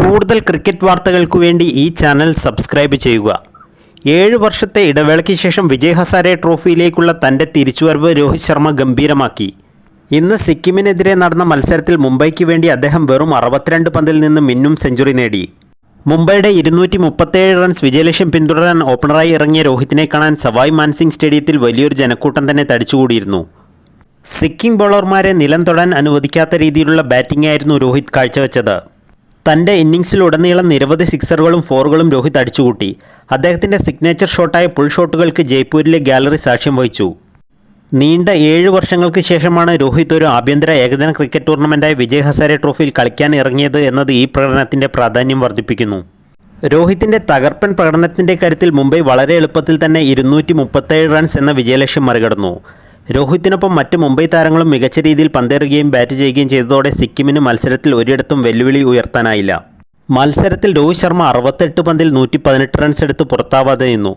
കൂടുതൽ ക്രിക്കറ്റ് വാർത്തകൾക്കു വേണ്ടി ഈ ചാനൽ സബ്സ്ക്രൈബ് ചെയ്യുക. ഏഴ് വർഷത്തെ ഇടവേളയ്ക്ക് ശേഷം വിജയ് ഹസാരെ ട്രോഫിയിലേക്കുള്ള തന്റെ തിരിച്ചുവരവ് രോഹിത് ശർമ്മ ഗംഭീരമാക്കി. ഇന്ന് സിക്കിമിനെതിരെ നടന്ന മത്സരത്തിൽ മുംബൈക്ക് വേണ്ടി അദ്ദേഹം വെറും അറുപത്തിരണ്ട് പന്തിൽ നിന്ന് മിന്നും സെഞ്ചുറി നേടി. മുംബൈയുടെ ഇരുന്നൂറ്റി മുപ്പത്തേഴ് റൺസ് വിജയലക്ഷ്യം പിന്തുടരാൻ ഓപ്പണറായി ഇറങ്ങിയ രോഹിത്തിനെ കാണാൻ സവായ് മാൻസിംഗ് സ്റ്റേഡിയത്തിൽ വലിയൊരു ജനക്കൂട്ടം തന്നെ തടിച്ചുകൂടിയിരുന്നു. സിക്കിം ബോളർമാരെ നിലം തൊടാൻ അനുവദിക്കാത്ത രീതിയിലുള്ള ബാറ്റിംഗ് ആയിരുന്നു രോഹിത് കാഴ്ചവെച്ചത്. തന്റെ ഇന്നിങ്സിലുടനീളം നിരവധി സിക്സറുകളും ഫോറുകളും രോഹിത് അടിച്ചുകൂട്ടി. അദ്ദേഹത്തിന്റെ സിഗ്നേച്ചർ ഷോട്ടായ പുൾ ഷോട്ടുകൾക്ക് ജയ്പൂരിലെ ഗാലറി സാക്ഷ്യം വഹിച്ചു. നീണ്ട ഏഴ് വർഷങ്ങൾക്ക് ശേഷമാണ് രോഹിത് ഒരു ആഭ്യന്തര ഏകദിന ക്രിക്കറ്റ് ടൂർണമെന്റായ വിജയ് ഹസാരെ ട്രോഫിയിൽ കളിക്കാൻ ഇറങ്ങിയത് എന്നത് ഈ പ്രകടനത്തിന്റെ പ്രാധാന്യം വർദ്ധിപ്പിക്കുന്നു. രോഹിത്തിന്റെ തകർപ്പൻ പ്രകടനത്തിന്റെ കാര്യത്തിൽ മുംബൈ വളരെ എളുപ്പത്തിൽ തന്നെ ഇരുന്നൂറ്റി റൺസ് എന്ന വിജയലക്ഷ്യം മറികടന്നു. രോഹിത്തിനൊപ്പം മറ്റ് മുംബൈ താരങ്ങളും മികച്ച രീതിയിൽ പന്തേറുകയും ബാറ്റ് ചെയ്യുകയും ചെയ്തതോടെ സിക്കിമിന് മത്സരത്തിൽ ഒരിടത്തും വെല്ലുവിളി ഉയർത്താനായില്ല. മത്സരത്തിൽ രോഹിത് ശർമ്മ അറുപത്തെട്ട് പന്തിൽ നൂറ്റി പതിനെട്ട് റൺസ് എടുത്ത് പുറത്താവാതെ നിന്നു.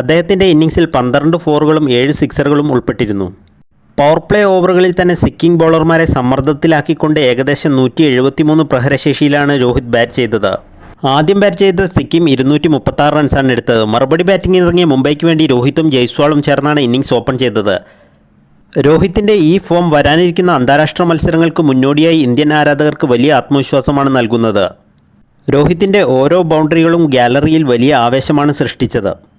അദ്ദേഹത്തിന്റെ ഇന്നിംഗ്സിൽ പന്ത്രണ്ട് ഫോറുകളും ഏഴ് സിക്സറുകളും ഉൾപ്പെട്ടിരുന്നു. പവർ പ്ലേ ഓവറുകളിൽ തന്നെ സിക്കിംഗ് ബോളർമാരെ സമ്മർദ്ദത്തിലാക്കിക്കൊണ്ട് ഏകദേശം നൂറ്റി എഴുപത്തിമൂന്ന് പ്രഹരശേഷിയിലാണ് രോഹിത് ബാറ്റ് ചെയ്തത്. ആദ്യം ബാറ്റ് ചെയ്ത സിക്കിം ഇരുന്നൂറ്റി മുപ്പത്താറ് റൺസാണ് എടുത്തത്. മറുപടി ബാറ്റിംഗ് ഇറങ്ങിയ മുംബൈക്ക് വേണ്ടി രോഹിത്തും ജയ്സ്വാളും ചേർന്നാണ് ഇന്നിംഗ്സ് ഓപ്പൺ ചെയ്തത്. രോഹിത്തിന്റെ ഈ ഫോം വരാനിരിക്കുന്ന അന്താരാഷ്ട്ര മത്സരങ്ങൾക്ക് മുന്നോടിയായി ഇന്ത്യൻ ആരാധകർക്ക് വലിയ ആത്മവിശ്വാസമാണ് നൽകുന്നത്. രോഹിത്തിന്റെ ഓരോ ബൗണ്ടറികളും ഗാലറിയിൽ വലിയ ആവേശമാണ് സൃഷ്ടിച്ചത്.